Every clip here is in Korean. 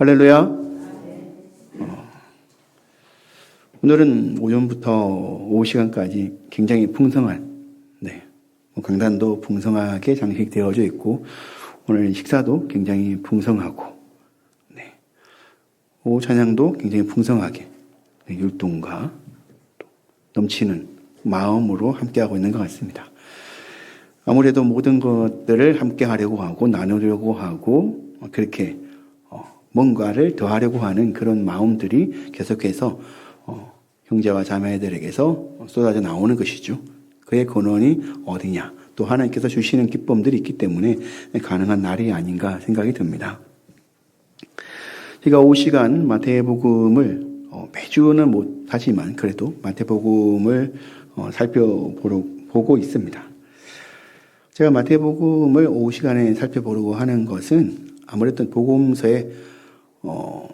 할렐루야. 어, 오늘은 오전부터 오후 시간까지 굉장히 풍성한, 네, 뭐 강단도 풍성하게 장식되어져 있고, 오늘 식사도 굉장히 풍성하고, 네, 오후 찬양도 굉장히 풍성하게, 네, 율동과 또 넘치는 마음으로 함께하고 있는 것 같습니다. 아무래도 모든 것들을 함께 하려고 하고 나누려고 하고 그렇게 어, 뭔가를 더하려고 하는 그런 마음들이 계속해서 어, 형제와 자매들에게서 쏟아져 나오는 것이죠. 그의 근원이 어디냐? 또 하나님께서 주시는 기쁨들이 있기 때문에 가능한 날이 아닌가 생각이 듭니다. 제가 오후 시간 마태복음을 어, 매주는 못하지만 그래도 마태복음을 어, 살펴보고 있습니다. 제가 마태복음을 오후 시간에 살펴보려고 하는 것은 아무래도 복음서의 어,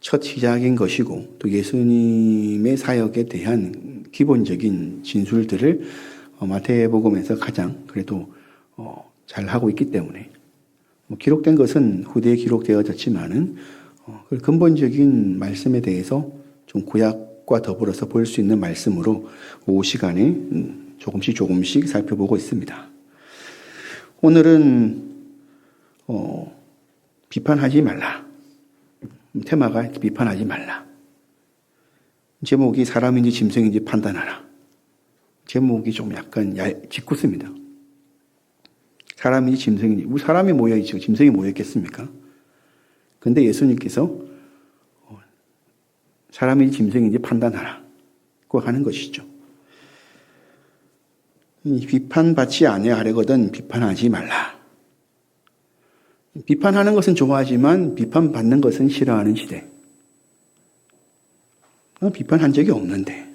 첫 시작인 것이고 또 예수님의 사역에 대한 기본적인 진술들을 어, 마태복음에서 가장 그래도 어, 잘 하고 있기 때문에 뭐 기록된 것은 후대에 기록되어졌지만은 어, 그 근본적인 말씀에 대해서 좀 구약과 더불어서 볼 수 있는 말씀으로 오후 시간에 음, 조금씩 조금씩 살펴보고 있습니다. 오늘은 어, 비판하지 말라. 테마가 비판하지 말라. 제목이 사람인지 짐승인지 판단하라. 제목이 좀 약간 얄, 짓궂습니다. 사람인지 짐승인지. 우리 사람이 모여있죠. 짐승이 모여있겠습니까? 근데 예수님께서 어, 사람인지 짐승인지 판단하라. 고 하는 것이죠. 비판받지 아니하려거든 비판하지 말라. 비판하는 것은 좋아하지만 비판받는 것은 싫어하는 시대. 어, 비판한 적이 없는데.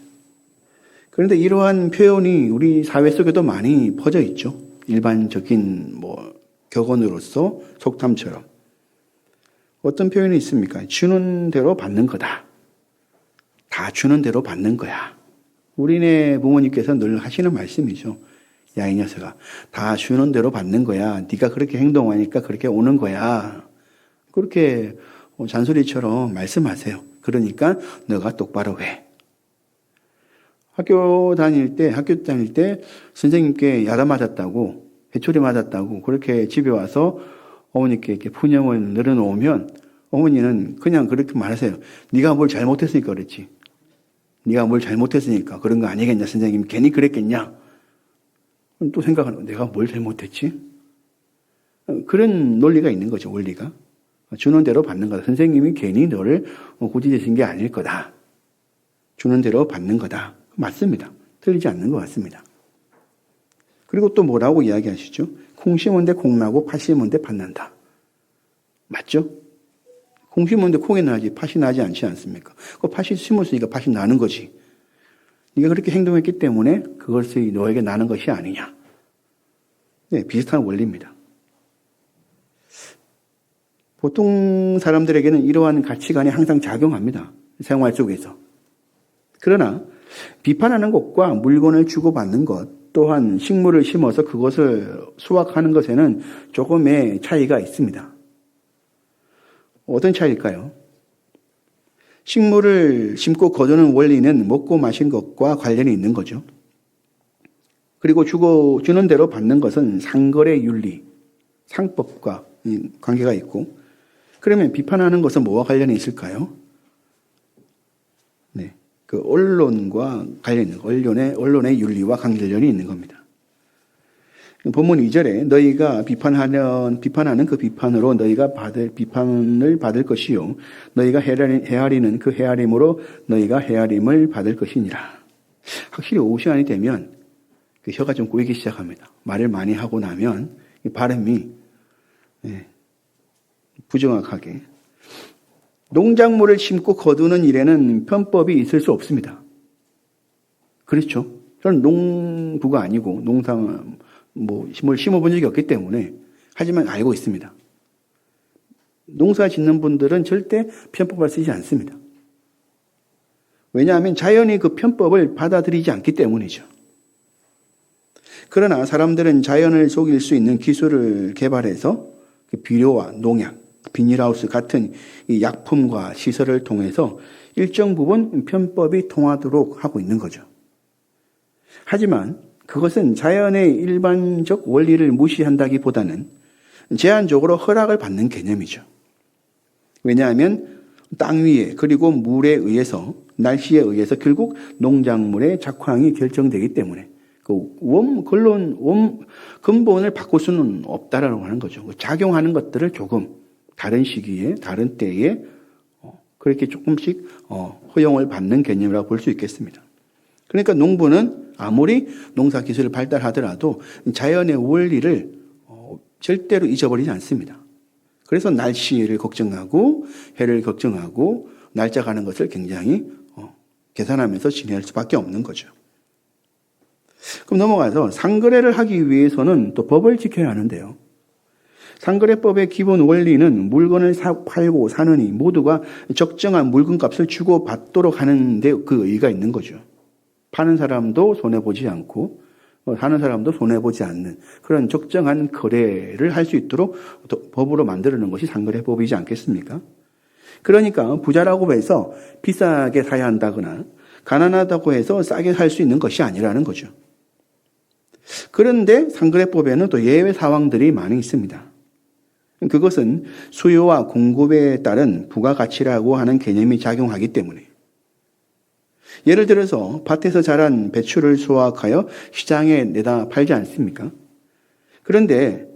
그런데 이러한 표현이 우리 사회 속에도 많이 퍼져 있죠. 일반적인 뭐 격언으로서 속담처럼. 어떤 표현이 있습니까? 주는 대로 받는 거다. 다 주는 대로 받는 거야. 우리네 부모님께서 늘 하시는 말씀이죠. 야, 이 녀석아. 다 주는 대로 받는 거야. 네가 그렇게 행동하니까 그렇게 오는 거야. 그렇게 잔소리처럼 말씀하세요. 그러니까 너가 똑바로 해. 학교 다닐 때, 학교 다닐 때 선생님께 야단 맞았다고, 회초리 맞았다고 그렇게 집에 와서 어머니께 이렇게 푸념을 늘어놓으면 어머니는 그냥 그렇게 말하세요. 네가 뭘 잘못했으니까 그랬지. 네가 뭘 잘못했으니까 그런 거 아니겠냐, 선생님. 괜히 그랬겠냐? 또 생각하는 내가 뭘 잘못했지? 그런 논리가 있는 거죠, 원리가. 주는 대로 받는 거다. 선생님이 괜히 너를 고지되신 게 아닐 거다. 주는 대로 받는 거다. 맞습니다. 틀리지 않는 것 같습니다. 그리고 또 뭐라고 이야기하시죠? 콩 심은데 콩 나고 팥 심은데 팥 난다. 맞죠? 콩 심은데 콩이 나지 팥이 나지 않지 않습니까? 그 팥이 심었으니까 팥이 나는 거지. 네가 그렇게 행동했기 때문에 그것이 너에게 나는 것이 아니냐. 네, 비슷한 원리입니다. 보통 사람들에게는 이러한 가치관이 항상 작용합니다. 생활 속에서. 그러나 비판하는 것과 물건을 주고받는 것, 또한 식물을 심어서 그것을 수확하는 것에는 조금의 차이가 있습니다. 어떤 차이일까요? 식물을 심고 거두는 원리는 먹고 마신 것과 관련이 있는 거죠. 그리고 주고 주는 대로 받는 것은 상거래 윤리, 상법과 관계가 있고 그러면 비판하는 것은 뭐와 관련이 있을까요? 네. 그 언론과 관련 있는 언론의 언론의 윤리와 관련이 있는 겁니다. 본문 2절에 너희가 비판하는 비판하는 그 비판으로 너희가 받을 비판을 받을 것이요 너희가 헤아리는 그 헤아림으로 너희가 헤아림을 받을 것이니라. 확실히 오후 시간이 되면 그 혀가 좀 꼬이기 시작합니다. 말을 많이 하고 나면 발음이 네, 부정확하게 농작물을 심고 거두는 일에는 편법이 있을 수 없습니다. 그렇죠? 저는 농부가 아니고 농상 뭐, 뭘 심어본 적이 없기 때문에 하지만 알고 있습니다. 농사 짓는 분들은 절대 편법을 쓰지 않습니다. 왜냐하면 자연이 그 편법을 받아들이지 않기 때문이죠. 그러나 사람들은 자연을 속일 수 있는 기술을 개발해서 그 비료와 농약, 비닐하우스 같은 이 약품과 시설을 통해서 일정 부분 편법이 통하도록 하고 있는 거죠. 하지만 그것은 자연의 일반적 원리를 무시한다기보다는 제한적으로 허락을 받는 개념이죠. 왜냐하면 땅 위에 그리고 물에 의해서 날씨에 의해서 결국 농작물의 작황이 결정되기 때문에 그 원, 근본, 원, 근본을 바꿀 수는 없다라고 하는 거죠. 그 작용하는 것들을 조금 다른 시기에, 다른 때에 어, 그렇게 조금씩 어, 허용을 받는 개념이라고 볼 수 있겠습니다. 그러니까 농부는 아무리 농사 기술을 발달하더라도 자연의 원리를 어, 절대로 잊어버리지 않습니다. 그래서 날씨를 걱정하고 해를 걱정하고 날짜 가는 것을 굉장히 어, 계산하면서 지낼 수밖에 없는 거죠. 그럼 넘어가서 상거래를 하기 위해서는 또 법을 지켜야 하는데요. 상거래법의 기본 원리는 물건을 사, 팔고 사느니 모두가 적정한 물건값을 주고 받도록 하는데 그 의의가 있는 거죠. 파는 사람도 손해보지 않고 어, 사는 사람도 손해보지 않는 그런 적정한 거래를 할 수 있도록 법으로 만들어 놓은 것이 상거래법이지 않겠습니까? 그러니까 부자라고 해서 비싸게 사야 한다거나 가난하다고 해서 싸게 살 수 있는 것이 아니라는 거죠. 그런데 상거래법에는 또 예외 사항들이 많이 있습니다. 그것은 수요와 공급에 따른 부가가치라고 하는 개념이 작용하기 때문에 예를 들어서 밭에서 자란 배추를 수확하여 시장에 내다 팔지 않습니까? 그런데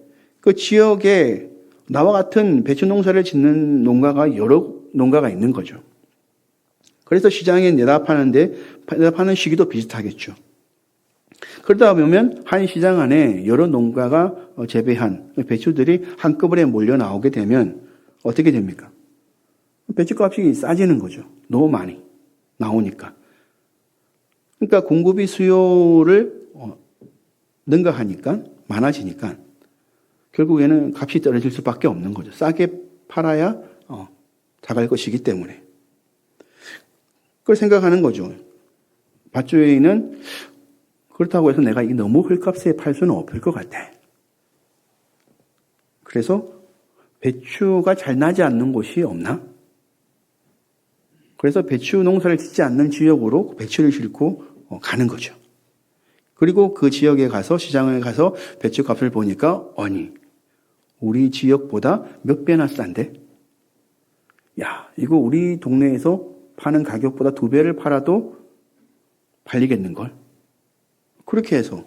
그 지역에 나와 같은 배추 농사를 짓는 농가가 여러 농가가 있는 거죠. 그래서 시장에 내다 파는데 내다 파는 시기도 비슷하겠죠. 그러다 보면 한 시장 안에 여러 농가가 재배한 배추들이 한꺼번에 몰려 나오게 되면 어떻게 됩니까? 배추값이 싸지는 거죠. 너무 많이 나오니까. 그러니까 공급이 수요를 어, 능가하니까 많아지니까 결국에는 값이 떨어질 수밖에 없는 거죠. 싸게 팔아야 어, 자갈 것이기 때문에. 그걸 생각하는 거죠. 밭주인은 그렇다고 해서 내가 이 너무 헐값에 팔 수는 없을 것 같아. 그래서 배추가 잘 나지 않는 곳이 없나? 그래서 배추 농사를 짓지 않는 지역으로 배추를 싣고 어, 가는 거죠. 그리고 그 지역에 가서 시장에 가서 배추 값을 보니까 아니 우리 지역보다 몇 배나 싼데? 야 이거 우리 동네에서 파는 가격보다 두 배를 팔아도 팔리겠는 걸? 그렇게 해서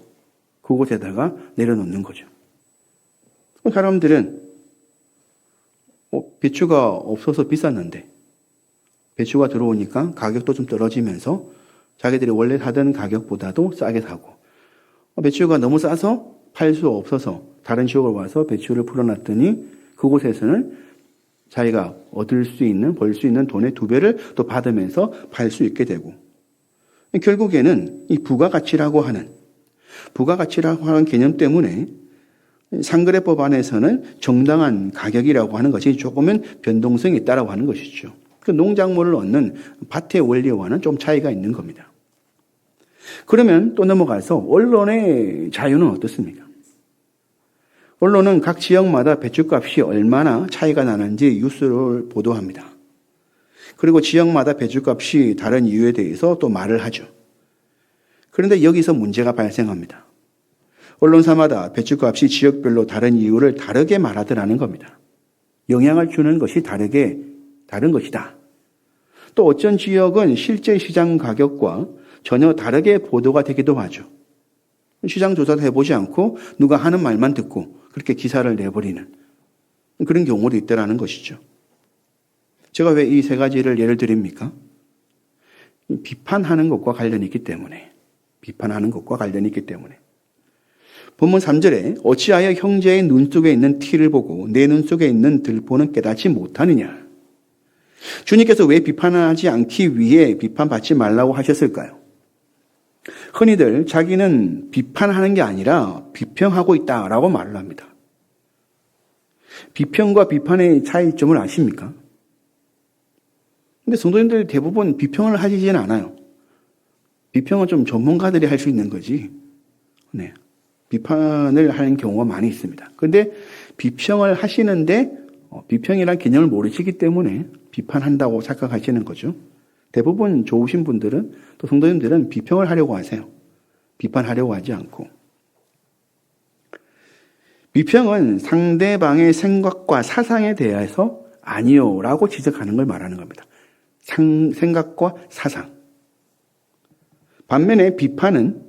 그곳에다가 내려놓는 거죠. 사람들은 어, 배추가 없어서 비쌌는데 배추가 들어오니까 가격도 좀 떨어지면서 자기들이 원래 사던 가격보다도 싸게 사고 어, 배추가 너무 싸서 팔 수 없어서 다른 지역을 와서 배추를 풀어놨더니 그곳에서는 자기가 얻을 수 있는 벌 수 있는 돈의 두 배를 또 받으면서 팔 수 있게 되고 결국에는 이 부가가치라고 하는 부가가치라고 하는 개념 때문에 상거래법 안에서는 정당한 가격이라고 하는 것이 조금은 변동성이 있다라고 하는 것이죠. 그 농작물을 얻는 밭의 원리와는 좀 차이가 있는 겁니다. 그러면 또 넘어가서 언론의 자유는 어떻습니까? 언론은 각 지역마다 배추값이 얼마나 차이가 나는지 뉴스를 보도합니다. 그리고 지역마다 배추값이 다른 이유에 대해서 또 말을 하죠. 그런데 여기서 문제가 발생합니다. 언론사마다 배추값이 지역별로 다른 이유를 다르게 말하더라는 겁니다. 영향을 주는 것이 다르게 다른 것이다. 또 어쩐 지역은 실제 시장 가격과 전혀 다르게 보도가 되기도 하죠. 시장 조사도 해보지 않고 누가 하는 말만 듣고 그렇게 기사를 내버리는 그런 경우도 있다라는 것이죠. 제가 왜 이 세 가지를 예를 드립니까? 비판하는 것과 관련이 있기 때문에. 비판하는 것과 관련이 있기 때문에. 본문 3절에 어찌하여 형제의 눈 속에 있는 티를 보고 내 눈 속에 있는 들보는 깨닫지 못하느냐. 주님께서 왜 비판하지 않기 위해 비판받지 말라고 하셨을까요? 흔히들 자기는 비판하는 게 아니라 비평하고 있다라고 말을 합니다. 비평과 비판의 차이점을 아십니까? 근데 성도님들 대부분 비평을 하시지는 않아요. 비평은 좀 전문가들이 할 수 있는 거지. 네. 비판을 하는 경우가 많이 있습니다. 근데 비평을 하시는데 어, 비평이란 개념을 모르시기 때문에 비판한다고 착각하시는 거죠. 대부분 좋으신 분들은 또 성도님들은 비평을 하려고 하세요. 비판하려고 하지 않고. 비평은 상대방의 생각과 사상에 대해서 아니요 라고 지적하는 걸 말하는 겁니다. 상, 생각과 사상. 반면에 비판은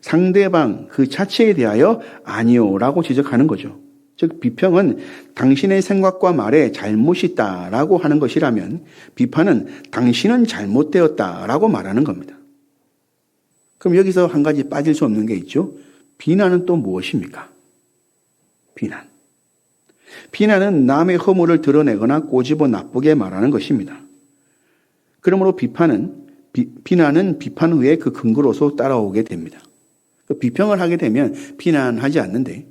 상대방 그 자체에 대하여 아니요 라고 지적하는 거죠. 즉, 비평은 당신의 생각과 말에 잘못이 있다라고 하는 것이라면 비판은 당신은 잘못되었다라고 말하는 겁니다. 그럼 여기서 한 가지 빠질 수 없는 게 있죠. 비난은 또 무엇입니까? 비난. 비난은 남의 허물을 드러내거나 꼬집어 나쁘게 말하는 것입니다. 그러므로 비판은 비, 난은 비판 후에 그 근거로서 따라오게 됩니다. 그 비평을 하게 되면 비난하지 않는데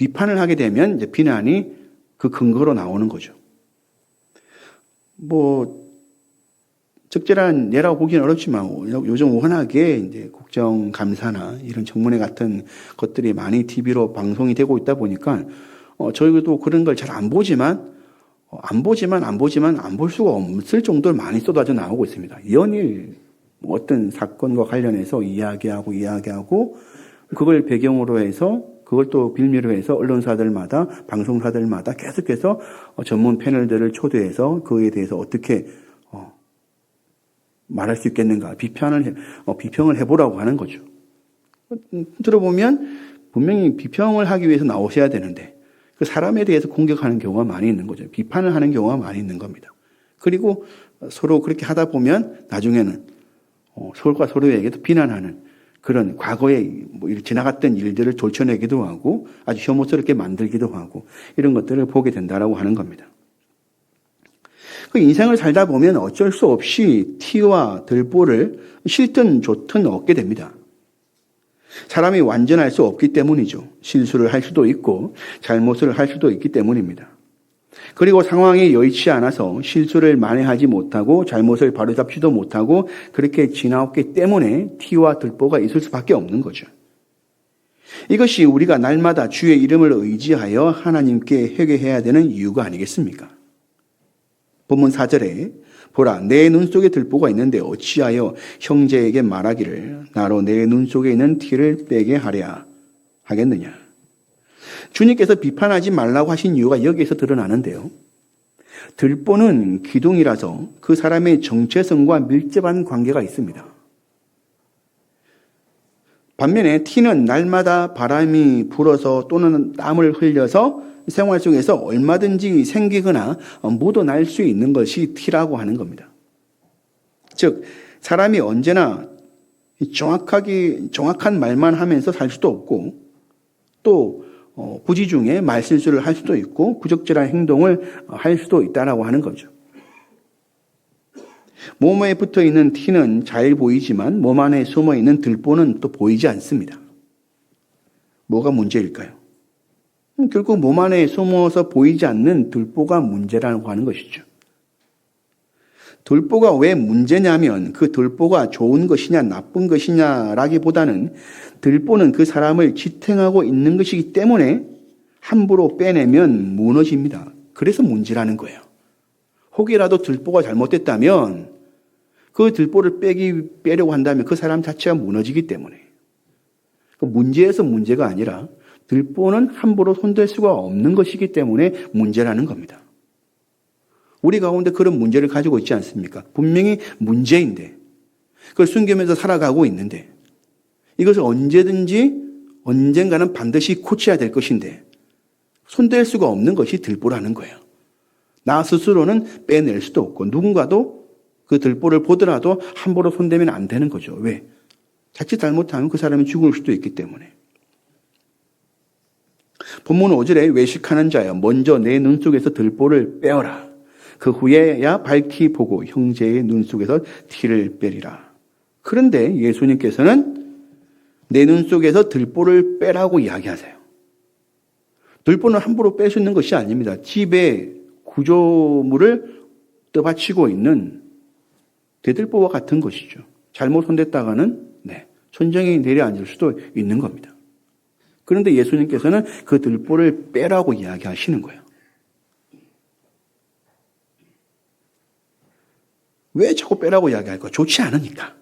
비판을 하게 되면 이제 비난이 그 근거로 나오는 거죠. 뭐 적절한 예라고 보기는 어렵지만 요즘 워낙에 이제 국정감사나 이런 청문회 같은 것들이 많이 TV로 방송이 되고 있다 보니까 어, 저희도 그런 걸 잘 안 보지만 어, 안 보지만 안 보지만 안 볼 수가 없을 정도로 많이 쏟아져 나오고 있습니다. 연일 뭐 어떤 사건과 관련해서 이야기하고 이야기하고 그걸 배경으로 해서 그걸 또 빌미로 해서 언론사들마다 방송사들마다 계속해서 어, 전문 패널들을 초대해서 그에 대해서 어떻게 어, 말할 수 있겠는가 비판을 해, 어, 비평을 해보라고 하는 거죠. 들어보면 분명히 비평을 하기 위해서 나오셔야 되는데 그 사람에 대해서 공격하는 경우가 많이 있는 거죠. 비판을 하는 경우가 많이 있는 겁니다. 그리고 서로 그렇게 하다 보면 나중에는 서로가 서로에게도 비난하는 그런 과거에 뭐 지나갔던 일들을 돌쳐내기도 하고 아주 혐오스럽게 만들기도 하고 이런 것들을 보게 된다라고 하는 겁니다. 그 인생을 살다 보면 어쩔 수 없이 티와 들보를 싫든 좋든 얻게 됩니다. 사람이 완전할 수 없기 때문이죠. 실수를 할 수도 있고 잘못을 할 수도 있기 때문입니다. 그리고 상황이 여의치 않아서 실수를 만회하지 못하고 잘못을 바로잡지도 못하고 그렇게 지나왔기 때문에 티와 들보가 있을 수밖에 없는 거죠. 이것이 우리가 날마다 주의 이름을 의지하여 하나님께 회개해야 되는 이유가 아니겠습니까? 본문 4절에 보라 내 눈 속에 들보가 있는데 어찌하여 형제에게 말하기를 나로 내 눈 속에 있는 티를 빼게 하랴 하겠느냐. 주님께서 비판하지 말라고 하신 이유가 여기에서 드러나는데요. 들보는 기둥이라서 그 사람의 정체성과 밀접한 관계가 있습니다. 반면에 티는 날마다 바람이 불어서 또는 땀을 흘려서 생활 속에서 얼마든지 생기거나 묻어날 수 있는 것이 티라고 하는 겁니다. 즉, 사람이 언제나 정확하게, 정확한 말만 하면서 살 수도 없고, 또 어, 부지 중에 말실수를 할 수도 있고 부적절한 행동을 할 수도 있다라고 하는 거죠. 몸에 붙어 있는 티는 잘 보이지만 몸 안에 숨어 있는 들보는 또 보이지 않습니다. 뭐가 문제일까요? 음, 결국 몸 안에 숨어서 보이지 않는 들보가 문제라고 하는 것이죠. 들보가 왜 문제냐면 그 들보가 좋은 것이냐 나쁜 것이냐라기보다는 들보는 그 사람을 지탱하고 있는 것이기 때문에 함부로 빼내면 무너집니다. 그래서 문제라는 거예요. 혹이라도 들보가 잘못됐다면 그 들보를 빼기 빼려고 한다면 그 사람 자체가 무너지기 때문에 그 문제에서 문제가 아니라 들보는 함부로 손댈 수가 없는 것이기 때문에 문제라는 겁니다. 우리 가운데 그런 문제를 가지고 있지 않습니까? 분명히 문제인데 그걸 숨기면서 살아가고 있는데 이것을 언제든지 언젠가는 반드시 고쳐야 될 것인데 손댈 수가 없는 것이 들보라는 거예요. 나 스스로는 빼낼 수도 없고 누군가도 그 들보를 보더라도 함부로 손대면 안 되는 거죠. 왜? 자칫 잘못하면 그 사람이 죽을 수도 있기 때문에. 본문 5절에 외식하는 자여 먼저 내 눈 속에서 들보를 빼어라. 그 후에야 밝히 보고 형제의 눈 속에서 티를 빼리라. 그런데 예수님께서는 내 눈 속에서 들보를 빼라고 이야기하세요. 들보는 함부로 뺄 수 있는 것이 아닙니다. 집에 구조물을 떠받치고 있는 대들보와 같은 것이죠. 잘못 손댔다가는 네, 천정이 내려앉을 수도 있는 겁니다. 그런데 예수님께서는 그 들보를 빼라고 이야기하시는 거예요. 왜 자꾸 빼라고 이야기할까? 좋지 않으니까.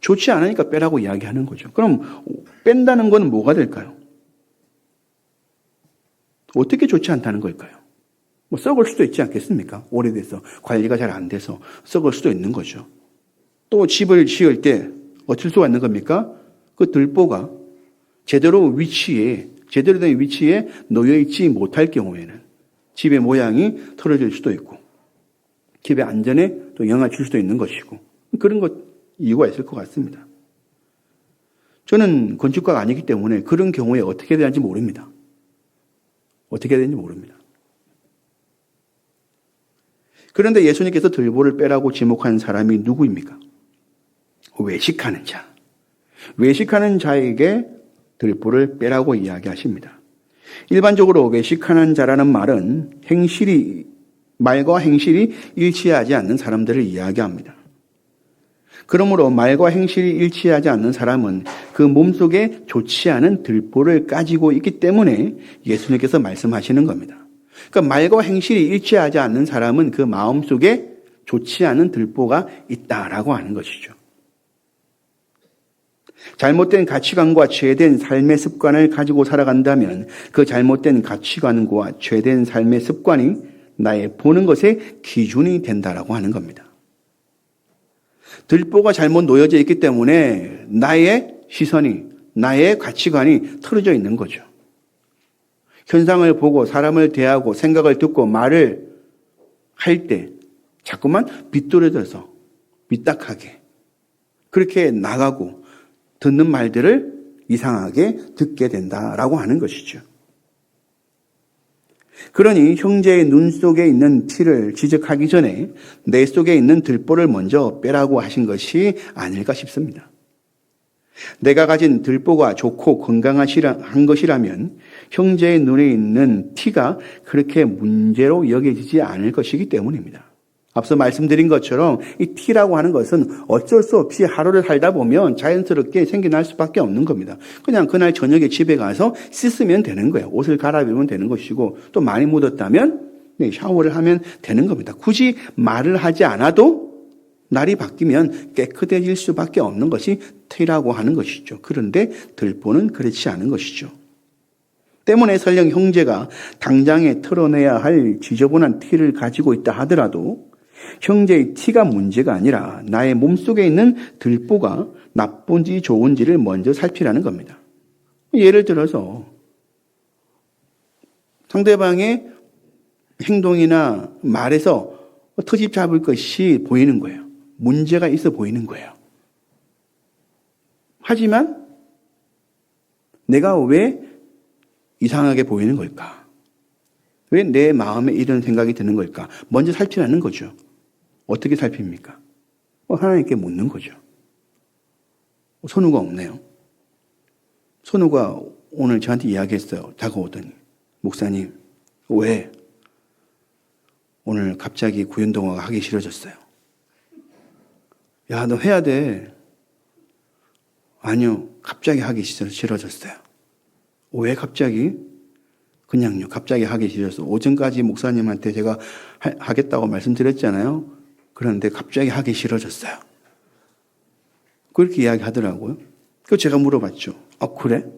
좋지 않으니까 빼라고 이야기하는 거죠. 그럼 뺀다는 건 뭐가 될까요? 어떻게 좋지 않다는 걸까요? 뭐 썩을 수도 있지 않겠습니까? 오래돼서 관리가 잘 안 돼서 썩을 수도 있는 거죠. 또 집을 지을 때 어쩔 수가 있는 겁니까? 그 들보가 제대로 위치에 제대로 된 위치에 놓여 있지 못할 경우에는 집의 모양이 틀어질 수도 있고 집의 안전에 또 영향을 줄 수도 있는 것이고 그런 것 이유가 있을 것 같습니다. 저는 건축가가 아니기 때문에 그런 경우에 어떻게 되는지 모릅니다. 어떻게 되는지 모릅니다. 그런데 예수님께서 들보를 빼라고 지목한 사람이 누구입니까? 외식하는 자. 외식하는 자에게 들보를 빼라고 이야기하십니다. 일반적으로 외식하는 자라는 말은 행실이, 말과 행실이 일치하지 않는 사람들을 이야기합니다. 그러므로 말과 행실이 일치하지 않는 사람은 그 몸속에 좋지 않은 들보를 가지고 있기 때문에 예수님께서 말씀하시는 겁니다. 그러니까 말과 행실이 일치하지 않는 사람은 그 마음속에 좋지 않은 들보가 있다라고 하는 것이죠. 잘못된 가치관과 죄된 삶의 습관을 가지고 살아간다면 그 잘못된 가치관과 죄된 삶의 습관이 나의 보는 것의 기준이 된다라고 하는 겁니다. 들보가 잘못 놓여져 있기 때문에 나의 시선이, 나의 가치관이 틀어져 있는 거죠. 현상을 보고 사람을 대하고 생각을 듣고 말을 할 때 자꾸만 비뚤어져서 삐딱하게 그렇게 나가고 듣는 말들을 이상하게 듣게 된다라고 하는 것이죠. 그러니 형제의 눈 속에 있는 티를 지적하기 전에 내 속에 있는 들보를 먼저 빼라고 하신 것이 아닐까 싶습니다. 내가 가진 들보가 좋고 건강한 것이라면 형제의 눈에 있는 티가 그렇게 문제로 여겨지지 않을 것이기 때문입니다. 앞서 말씀드린 것처럼 이 티라고 하는 것은 어쩔 수 없이 하루를 살다 보면 자연스럽게 생겨날 수밖에 없는 겁니다. 그냥 그날 저녁에 집에 가서 씻으면 되는 거예요. 옷을 갈아입으면 되는 것이고 또 많이 묻었다면 네, 샤워를 하면 되는 겁니다. 굳이 말을 하지 않아도 날이 바뀌면 깨끗해질 수밖에 없는 것이 티라고 하는 것이죠. 그런데 들보는 그렇지 않은 것이죠. 때문에 설령 형제가 당장에 털어내야 할 지저분한 티를 가지고 있다 하더라도 형제의 티가 문제가 아니라 나의 몸속에 있는 들보가 나쁜지 좋은지를 먼저 살피라는 겁니다. 예를 들어서 상대방의 행동이나 말에서 터집 잡을 것이 보이는 거예요. 문제가 있어 보이는 거예요. 하지만 내가 왜 이상하게 보이는 걸까? 왜 내 마음에 이런 생각이 드는 걸까? 먼저 살피라는 거죠. 어떻게 살핍니까? 어, 하나님께 묻는 거죠. 선우가 없네요. 선우가 오늘 저한테 이야기했어요. 다가오더니. 목사님, 왜? 오늘 갑자기 구연동화가 하기 싫어졌어요. 야, 너 해야 돼. 아니요, 갑자기 하기 싫어졌어요. 왜 갑자기? 그냥요, 갑자기 하기 싫어서. 오전까지 목사님한테 제가 하 겠다고 말씀드렸잖아요. 그런데 갑자기 하기 싫어졌어요. 그렇게 이야기 하더라고요. 그 제가 물어봤죠. 아, 그래?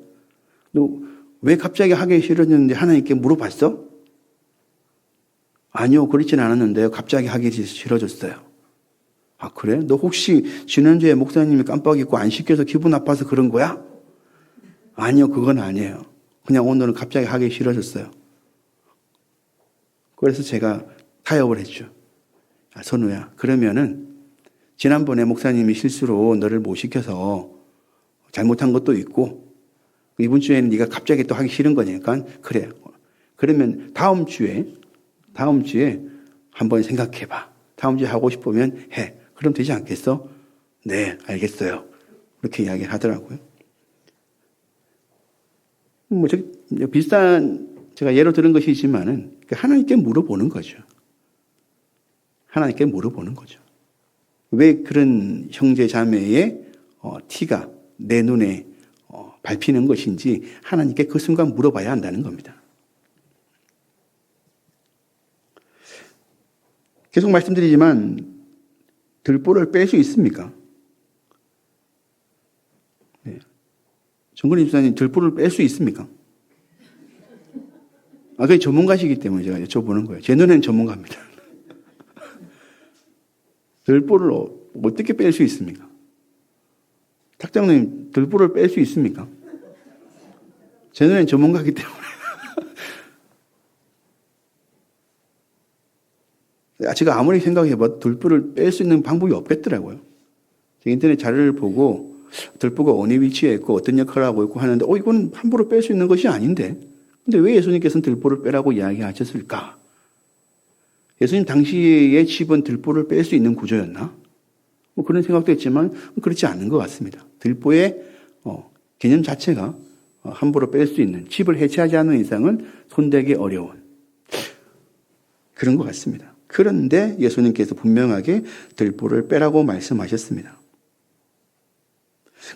너 왜 갑자기 하기 싫어졌는데 하나님께 물어봤어? 아니요, 그렇진 않았는데요. 갑자기 하기 싫어졌어요. 아, 그래? 너 혹시 지난주에 목사님이 깜빡 잊고 안 시켜서 기분 나빠서 그런 거야? 아니요, 그건 아니에요. 그냥 오늘은 갑자기 하기 싫어졌어요. 그래서 제가 타협을 했죠. 아, 선우야, 그러면은 지난번에 목사님이 실수로 너를 못 시켜서 잘못한 것도 있고 이번 주에는 네가 갑자기 또 하기 싫은 거니까 그래. 그러면 다음 주에 다음 주에 한번 생각해 봐. 다음 주에 하고 싶으면 해. 그럼 되지 않겠어? 네, 알겠어요. 그렇게 이야기를 하더라고요. 뭐, 저, 비슷한, 제가 예로 들은 것이지만은, 하나님께 물어보는 거죠. 하나님께 물어보는 거죠. 왜 그런 형제 자매의 어, 티가 내 눈에 어, 밟히는 것인지 하나님께 그 순간 물어봐야 한다는 겁니다. 계속 말씀드리지만 들보를 뺄 수 있습니까? 네. 정근희 집사님 들보를 뺄 수 있습니까? 아, 그게 전문가시기 때문에 제가 여쭤보는 거예요. 제 눈에는 전문가입니다. 들보를 어- 어떻게 뺄 수 있습니까? 탁장님, 들보를 뺄 수 있습니까? 제 눈에는 전문가이기 때문에. 아, 제가 아무리 생각해봐도 들보를 뺄 수 있는 방법이 없겠더라고요. 인터넷 자료를 보고 들보가 어느 위치에 있고 어떤 역할을 하고 있고 하는데, 어, 이거는 함부로 뺄 수 있는 것이 아닌데? 근데 왜 예수님께서는 들보를 빼라고 이야기하셨을까? 예수님 당시의 집은 들보를 뺄 수 있는 구조였나? 뭐 그런 생각도 했지만 그렇지 않은 것 같습니다. 들보의 어, 개념 자체가 어, 함부로 뺄 수 있는 집을 해체하지 않는 이상은 손대기 어려운 그런 것 같습니다. 그런데 예수님께서 분명하게 들보를 빼라고 말씀하셨습니다.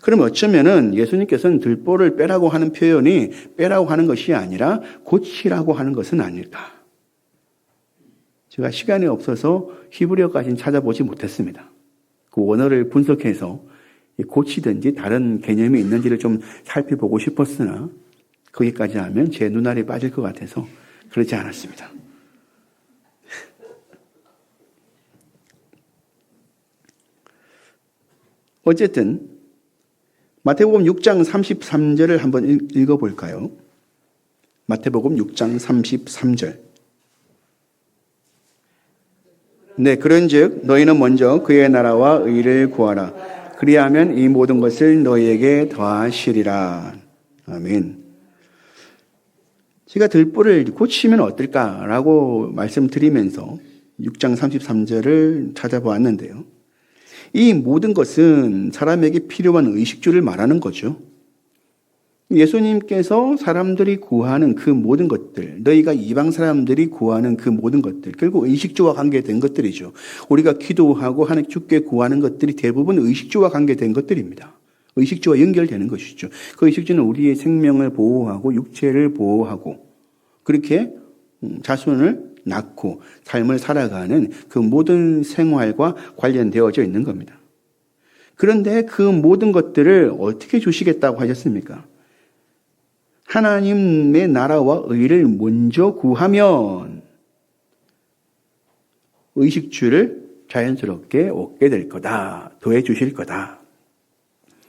그럼 어쩌면은 예수님께서는 들보를 빼라고 하는 표현이 빼라고 하는 것이 아니라 고치라고 하는 것은 아닐까? 제가 시간이 없어서 히브리어까지는 찾아보지 못했습니다. 그 원어를 분석해서 고치든지 다른 개념이 있는지를 좀 살펴보고 싶었으나 거기까지 하면 제 눈알이 빠질 것 같아서 그렇지 않았습니다. 어쨌든 마태복음 6장 33절을 한번 읽- 읽어볼까요? 마태복음 6장 33절. 네, 그런즉 너희는 먼저 그의 나라와 의를 구하라. 그리하면 이 모든 것을 너희에게 더하시리라. 아멘. 제가 들보를 고치면 어떨까라고 말씀드리면서 6장 33절을 찾아보았는데요. 이 모든 것은 사람에게 필요한 의식주를 말하는 거죠. 예수님께서 사람들이 구하는 그 모든 것들, 너희가 이방 사람들이 구하는 그 모든 것들, 결국 의식주와 관계된 것들이죠. 우리가 기도하고 하나님 주께 구하는 것들이 대부분 의식주와 관계된 것들입니다. 의식주와 연결되는 것이죠. 그 의식주는 우리의 생명을 보호하고 육체를 보호하고 그렇게 음, 자손을 낳고 삶을 살아가는 그 모든 생활과 관련되어져 있는 겁니다. 그런데 그 모든 것들을 어떻게 주시겠다고 하셨습니까? 하나님의 나라와 의를 먼저 구하면 의식주를 자연스럽게 얻게 될 거다. 더해 주실 거다.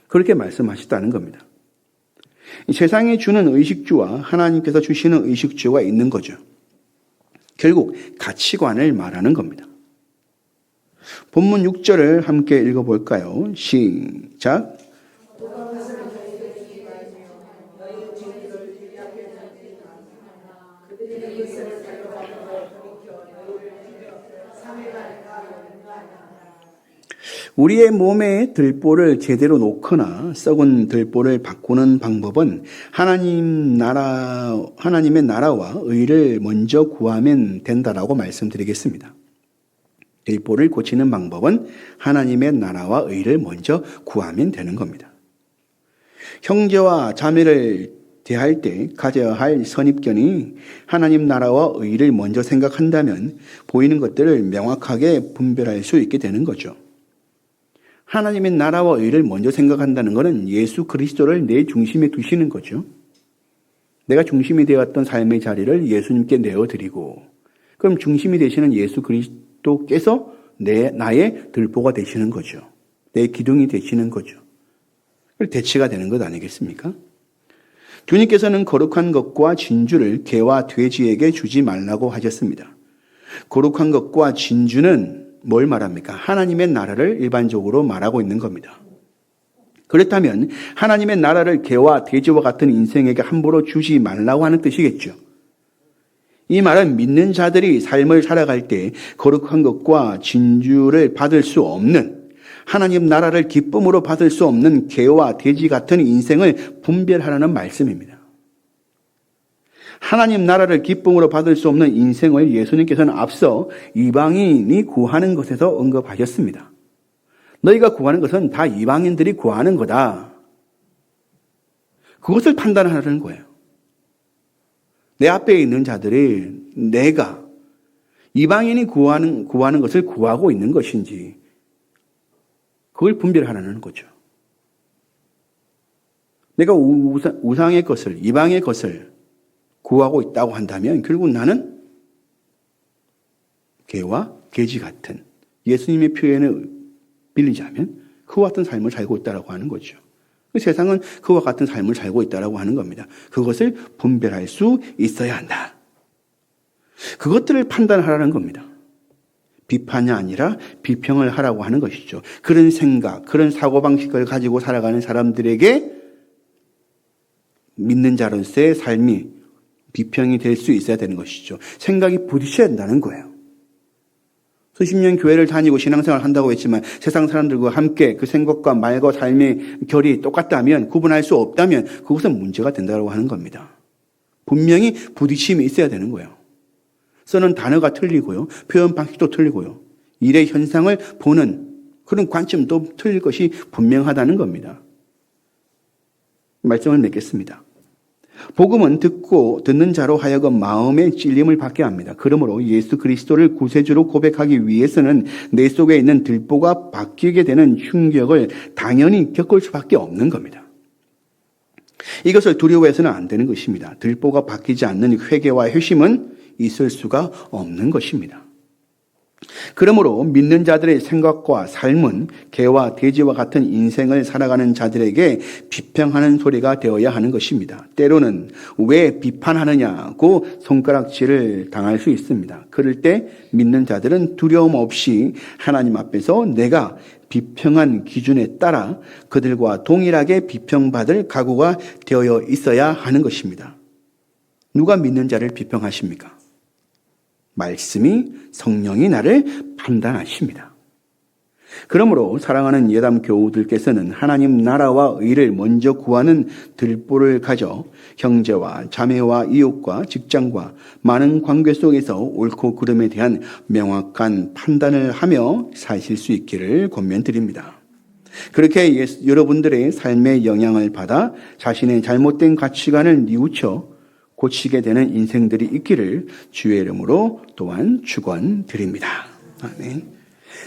그렇게 말씀하셨다는 겁니다. 세상에 주는 의식주와 하나님께서 주시는 의식주가 있는 거죠. 결국 가치관을 말하는 겁니다. 본문 6절을 함께 읽어볼까요? 시작. 우리의 몸에 들보를 제대로 놓거나 썩은 들보를 바꾸는 방법은 하나님 나라, 하나님의 나라와 의를 먼저 구하면 된다라고 말씀드리겠습니다. 들보를 고치는 방법은 하나님의 나라와 의를 먼저 구하면 되는 겁니다. 형제와 자매를 대할 때 가져야 할 선입견이 하나님 나라와 의를 먼저 생각한다면 보이는 것들을 명확하게 분별할 수 있게 되는 거죠. 하나님의 나라와 의를 먼저 생각한다는 것은 예수 그리스도를 내 중심에 두시는 거죠. 내가 중심이 되었던 삶의 자리를 예수님께 내어드리고, 그럼 중심이 되시는 예수 그리스도께서 내, 나의 들보가 되시는 거죠. 내 기둥이 되시는 거죠. 대치가 되는 것 아니겠습니까? 주님께서는 거룩한 것과 진주를 개와 돼지에게 주지 말라고 하셨습니다. 거룩한 것과 진주는 뭘 말합니까? 하나님의 나라를 일반적으로 말하고 있는 겁니다. 그렇다면 하나님의 나라를 개와 돼지와 같은 인생에게 함부로 주지 말라고 하는 뜻이겠죠. 이 말은 믿는 자들이 삶을 살아갈 때 거룩한 것과 진주를 받을 수 없는 하나님 나라를 기쁨으로 받을 수 없는 개와 돼지 같은 인생을 분별하라는 말씀입니다. 하나님 나라를 기쁨으로 받을 수 없는 인생을 예수님께서는 앞서 이방인이 구하는 것에서 언급하셨습니다. 너희가 구하는 것은 다 이방인들이 구하는 거다. 그것을 판단하라는 거예요. 내 앞에 있는 자들이 내가 이방인이 구하는, 구하는 것을 구하고 있는 것인지 그걸 분별하라는 거죠. 내가 우상- 우상의 것을, 이방의 것을 구하고 있다고 한다면 결국 나는 개와 개지 같은 예수님의 표현을 빌리자면 그와 같은 삶을 살고 있다라고 하는 거죠. 그 세상은 그와 같은 삶을 살고 있다라고 하는 겁니다. 그것을 분별할 수 있어야 한다. 그것들을 판단하라는 겁니다. 비판이 아니라 비평을 하라고 하는 것이죠. 그런 생각, 그런 사고방식을 가지고 살아가는 사람들에게 믿는 자로서의 삶이 비평이 될 수 있어야 되는 것이죠. 생각이 부딪혀야 된다는 거예요. 수십 년 교회를 다니고 신앙생활을 한다고 했지만 세상 사람들과 함께 그 생각과 말과 삶의 결이 똑같다면 구분할 수 없다면 그것은 문제가 된다고 하는 겁니다. 분명히 부딪힘이 있어야 되는 거예요. 쓰는 단어가 틀리고요. 표현 방식도 틀리고요. 일의 현상을 보는 그런 관점도 틀릴 것이 분명하다는 겁니다. 말씀을 맺겠습니다. 복음은 듣고 듣는 자로 하여금 마음의 찔림을 받게 합니다. 그러므로 예수 그리스도를 구세주로 고백하기 위해서는 내 속에 있는 들보가 바뀌게 되는 충격을 당연히 겪을 수밖에 없는 겁니다. 이것을 두려워해서는 안 되는 것입니다. 들보가 바뀌지 않는 회개와 회심은 있을 수가 없는 것입니다. 그러므로 믿는 자들의 생각과 삶은 개와 돼지와 같은 인생을 살아가는 자들에게 비평하는 소리가 되어야 하는 것입니다. 때로는 왜 비판하느냐고 손가락질을 당할 수 있습니다. 그럴 때 믿는 자들은 두려움 없이 하나님 앞에서 내가 비평한 기준에 따라 그들과 동일하게 비평받을 각오가 되어 있어야 하는 것입니다. 누가 믿는 자를 비평하십니까? 말씀이 성령이 나를 판단하십니다. 그러므로 사랑하는 예담 교우들께서는 하나님 나라와 의를 먼저 구하는 들보를 가져 형제와 자매와 이웃과 직장과 많은 관계 속에서 옳고 그름에 대한 명확한 판단을 하며 사실 수 있기를 권면드립니다. 그렇게 예- 여러분들의 삶의 영향을 받아 자신의 잘못된 가치관을 뉘우쳐 고치게 되는 인생들이 있기를 주의 이름으로 또한 축원드립니다. 아멘.